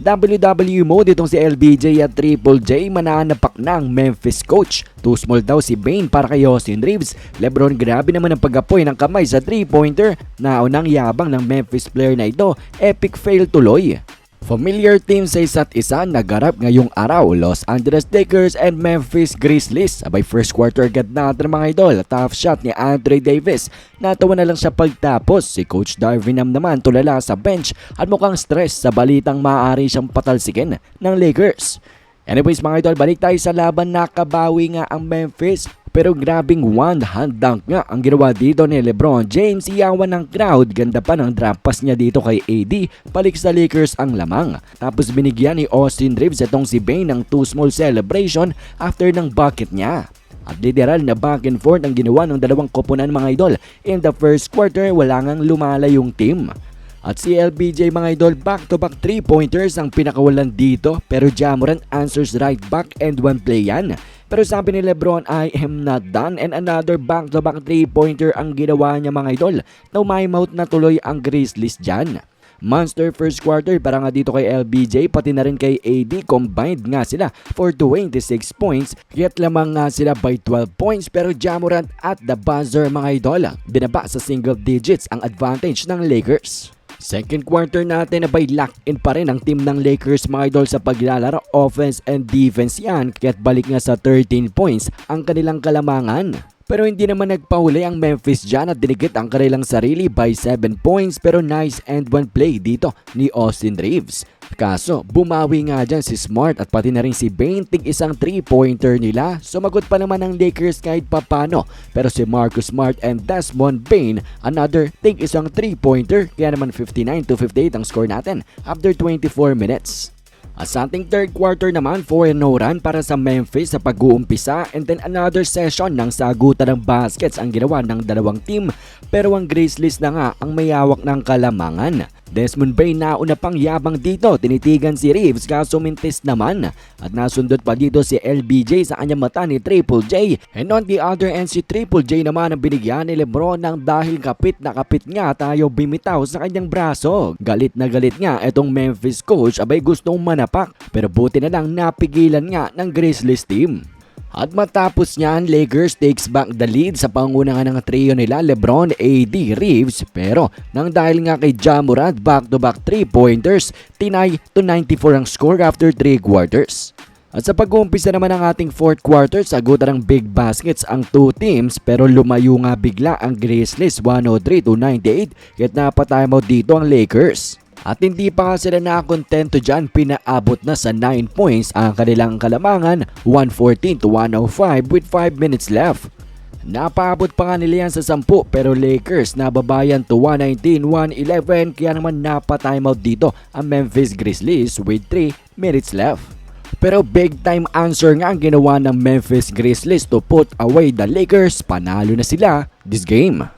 WWE mode itong si LBJ at Triple J mananapak ng Memphis coach. Too small daw si Bane para kay Austin Reeves. Lebron grabe naman ang pag-apoy ng kamay sa 3-pointer. Naunang yabang ng Memphis player na ito, epic fail tuloy. Familiar team sa isa't isa nagarap ngayong araw, Los Angeles Lakers and Memphis Grizzlies. Abay first quarter agad natin mga idol, tough shot ni Andre Davis. Natawa na lang siya pagtapos, si Coach Darvin Ham naman tulala sa bench at mukhang stress sa balitang maaari siyang patalsikin ng Lakers. Anyways mga idol, balik tayo sa laban nakabawi nga ang Memphis pero grabing one-hand dunk nga ang ginawa dito ni Lebron James. Iyawan ng crowd. Ganda pa ng drop pass niya dito kay AD. Balik sa Lakers ang lamang. Tapos binigyan ni Austin Reeves itong si Bane ng two small celebration after ng bucket niya. At literal na back and forth ang ginawa ng dalawang koponan mga idol. In the first quarter, wala ngang lumala yung team. At si LBJ mga idol, back-to-back 3-pointers ang pinakawalan dito pero Jamoran answers right back and one play yan. Pero sabi ni Lebron, I am not done and another back-to-back 3-pointer ang ginawa niya mga idol. Now my mouth na tuloy ang Grizzlies dyan. Monster first quarter para nga dito kay LBJ pati na rin kay AD combined nga sila for 26 points kaya't lamang nga sila by 12 points pero Jamorant at the buzzer mga idol binaba sa single digits ang advantage ng Lakers. Second quarter natin na by lock in pa rin ang team ng Lakers mga idol sa paglalaro offense and defense yan kaya't balik nga sa 13 points ang kanilang kalamangan. Pero hindi naman nagpahuli ang Memphis dyan at dinigit ang kanilang sarili by 7 points pero nice and one play dito ni Austin Reeves. Kaso, bumawi nga dyan si Smart at pati na rin si Bane tig isang 3-pointer nila. Sumagot pa naman ang Lakers kahit papano. Pero si Marcus Smart and Desmond Bane, another tig isang 3-pointer. Kaya naman 59 to 58 ang score natin after 24 minutes. At sa ating third quarter naman, 4 no run para sa Memphis sa pag-uumpisa. And then another session ng sagutan ng baskets ang ginawa ng dalawang team. Pero ang Grizzlies na nga ang mayawak ng kalamangan. Desmond Bay nauna pang yabang dito, tinitigan si Reeves kaso mintis naman. At nasundot pa dito si LBJ sa kanyang mata ni Triple J. And on the other end si Triple J naman ang binigyan ni Lebron ng dahil kapit na kapit nga tayo bimitaw sa kanyang braso. Galit na galit nga itong Memphis coach. Abay gustong manapak pero buti na lang napigilan nga ng Grizzlies team. At matapos niyan, Lakers takes back the lead sa pangunangan ng trio nila Lebron, AD, Reeves. Pero nang dahil nga kay Ja Morant back-to-back 3-pointers, tinay to 94 ang score after 3 quarters. At sa pag-uumpisa naman ng ating fourth quarter, sagutan ng big baskets ang two teams pero lumayo nga bigla ang Grizzlies 103 to 98 kahit napatimeout dito ang Lakers. At hindi pa nga sila nakakontento dyan, pinaabot na sa 9 points ang kanilang kalamangan, 114 to 105 with 5 minutes left. Napaabot pa nga nila yan sa 10 pero Lakers nababayan to 119-111 kaya naman napa-timeout dito ang Memphis Grizzlies with 3 minutes left. Pero big time answer nga ang ginawa ng Memphis Grizzlies to put away the Lakers, panalo na sila this game.